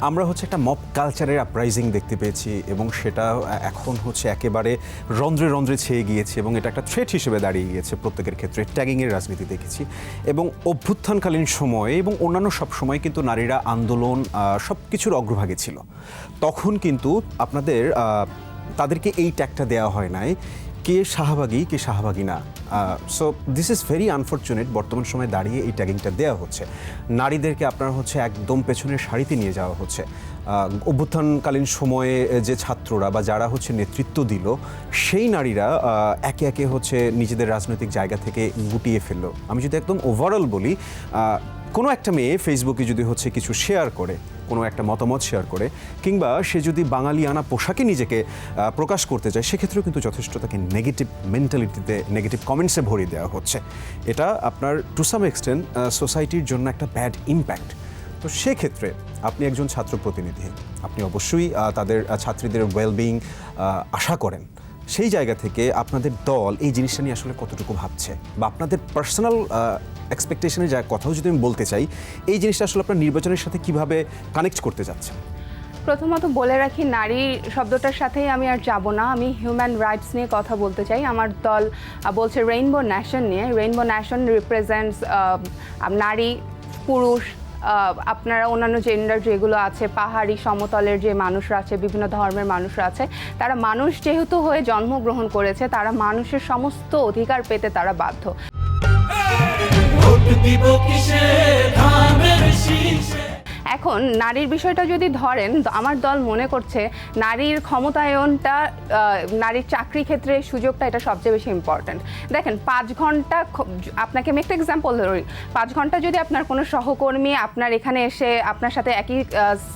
আমরা হচ্ছে একটা মপ কালচারের আপরাইজিং দেখতে পেয়েছি এবং সেটা এখন হচ্ছে একেবারে রন্ধ্রে রন্ধ্রে ছেয়ে গিয়েছে এবং এটা একটা থ্রেট হিসেবে দাঁড়িয়ে গিয়েছে প্রত্যেকের ক্ষেত্রে ট্যাগিংয়ের রাজনীতি দেখেছি এবং অভ্যুত্থানকালীন সময়ে এবং অন্যান্য সব সময় কিন্তু নারীরা আন্দোলন সব কিছুর অগ্রভাগে ছিল। তখন কিন্তু আপনাদের তাদেরকে এই ট্যাগটা দেওয়া হয় নাই কে শাহবাগী কে শাহবাগী না। So this is very unfortunate বর্তমান সময়ে দাঁড়িয়ে এই ট্যাগিংটা দেওয়া হচ্ছে। নারীদেরকে আপনার হচ্ছে একদম পেছনের সারিতে নিয়ে যাওয়া হচ্ছে। অভ্যুত্থানকালীন সময়ে যে ছাত্ররা বা যারা হচ্ছে নেতৃত্ব দিল, সেই নারীরা একে একে হচ্ছে নিজেদের রাজনৈতিক জায়গা থেকে গুটিয়ে ফেলল। আমি যদি একদম ওভারঅল বলি কোনো একটা মেয়ে ফেসবুকে যদি হচ্ছে কিছু শেয়ার করে, কোনো একটা মতামত শেয়ার করে, কিংবা সে যদি বাঙালি আনা পোশাকে নিজেকে প্রকাশ করতে চায়, সেক্ষেত্রেও কিন্তু যথেষ্ট তাকে নেগেটিভ মেন্টালিটিতে নেগেটিভ কমেন্টসে ভরিয়ে দেওয়া হচ্ছে। এটা আপনার টু সাম এক্সটেন্ট সোসাইটির জন্য একটা ব্যাড ইম্প্যাক্ট তো সেক্ষেত্রে আপনি একজন ছাত্র প্রতিনিধি, আপনি অবশ্যই তাদের ছাত্রীদের ওয়েলবিং আশা করেন। সেই জায়গা থেকে আপনাদের দল এই জিনিসটা নিয়ে আসলে কতটুকু ভাবছে? বা আপনাদের পার্সোনাল এক্সপেকটেশনের যা কথাও যদি আমি বলতে চাই, এই জিনিসটা আসলে আপনার নির্বাচনের সাথে কীভাবে কানেক্ট করতে যাচ্ছেন প্রথমত বলে রাখি, নারী শব্দটার সাথেই আমি আর যাব না। আমি হিউম্যান রাইটস নিয়ে কথা বলতে চাই। আমার দল বলছে রেইনবো ন্যাশন নিয়ে। রেইনবো ন্যাশন রিপ্রেজেন্টস নারী, পুরুষ আপনারা অন্যান্য জেন্ডার যেগুলো আছে, পাহাড়ি সমতলের যে মানুষরা আছে, বিভিন্ন ধর্মের মানুষরা আছে, তারা মানুষ যেহেতু হয়ে জন্মগ্রহণ করেছে, তারা মানুষের সমস্ত অধিকার পেতে তারা বাধ্য। দিব কিসে? শীষে। এখন নারীর বিষয়টা যদি ধরেন আমার দল মনে করছে নারীর ক্ষমতায়নটা নারীর চাকরি ক্ষেত্রে সুযোগটা এটা সবচেয়ে বেশি ইম্পর্ট্যান্ট দেখেন, পাঁচ ঘণ্টা আপনাকে আমি একটা এক্সাম্পল ধরি পাঁচ ঘণ্টা যদি আপনার কোনো সহকর্মী আপনার এখানে এসে আপনার সাথে একই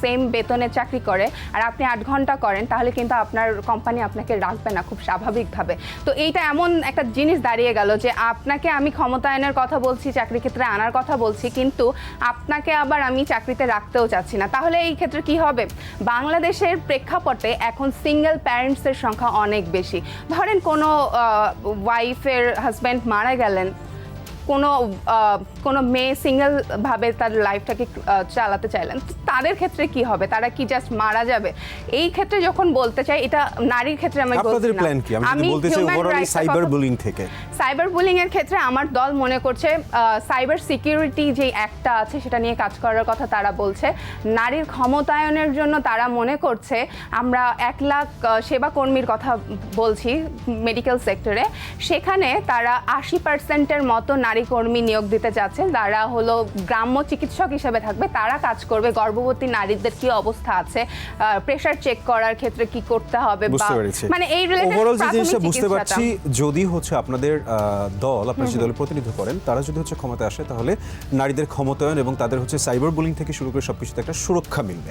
সেম বেতনে চাকরি করে আর আপনি আট ঘণ্টা করেন, তাহলে কিন্তু আপনার কোম্পানি আপনাকে রাখবে না খুব স্বাভাবিকভাবে। তো এইটা এমন একটা জিনিস দাঁড়িয়ে গেল যে আপনাকে আমি ক্ষমতায়নের কথা বলছি, চাকরি ক্ষেত্রে আনার কথা বলছি, কিন্তু আপনাকে আবার আমি চাকরিতে রাখতেও চাচ্ছি না। তাহলে এই ক্ষেত্রে কি হবে? বাংলাদেশের প্রেক্ষাপটে এখন সিঙ্গেল প্যারেন্টসের সংখ্যা অনেক বেশি। ধরেন কোনো ওয়াইফের হাজব্যান্ড মারা গেলেন কোনো কোনো মেয়ে সিঙ্গেল ভাবে তার লাইফটাকে চালাতে চাইলেন তাদের ক্ষেত্রে কি হবে? তারা কি জাস্ট মারা যাবে? এই ক্ষেত্রে যখন বলতে চাই এটা নারীর ক্ষেত্রে আমি আপনাদের প্ল্যান কি? আমি বলতে চাই ওভারঅল সাইবার বুলিং থেকে। সাইবার বুলিং এর ক্ষেত্রে আমার দল মনে করছে সাইবার সিকিউরিটি যে একটা আছে সেটা নিয়ে কাজ করার কথা তারা বলছে। নারীর ক্ষমতায়নের জন্য তারা মনে করছে আমরা এক লাখ সেবা কর্মীর কথা বলছি মেডিকেল সেক্টরে সেখানে তারা আশি পার্সেন্টের মতো নারী কর্মী নিয়োগ দিতে যাচ্ছে তারা হলো গ্রাম্য চিকিৎসক হিসেবে থাকবে তারা কাজ করবে। গর্ভবতী নারীদের কি অবস্থা আছে? প্রেশার চেক করার ক্ষেত্রে কি করতে হবে মানে এই ওভারঅল যে জিনিসটা বুঝতে। পারছি যদি হচ্ছে আপনাদের আহ, দল আপনার যে দলের প্রতিনিধিত্ব করেন তারা যদি হচ্ছে ক্ষমতায় আসে তাহলে নারীদের ক্ষমতায়ন এবং তাদের হচ্ছে সাইবার বুলিং থেকে শুরু করে সবকিছুতে একটা সুরক্ষা মিলবে।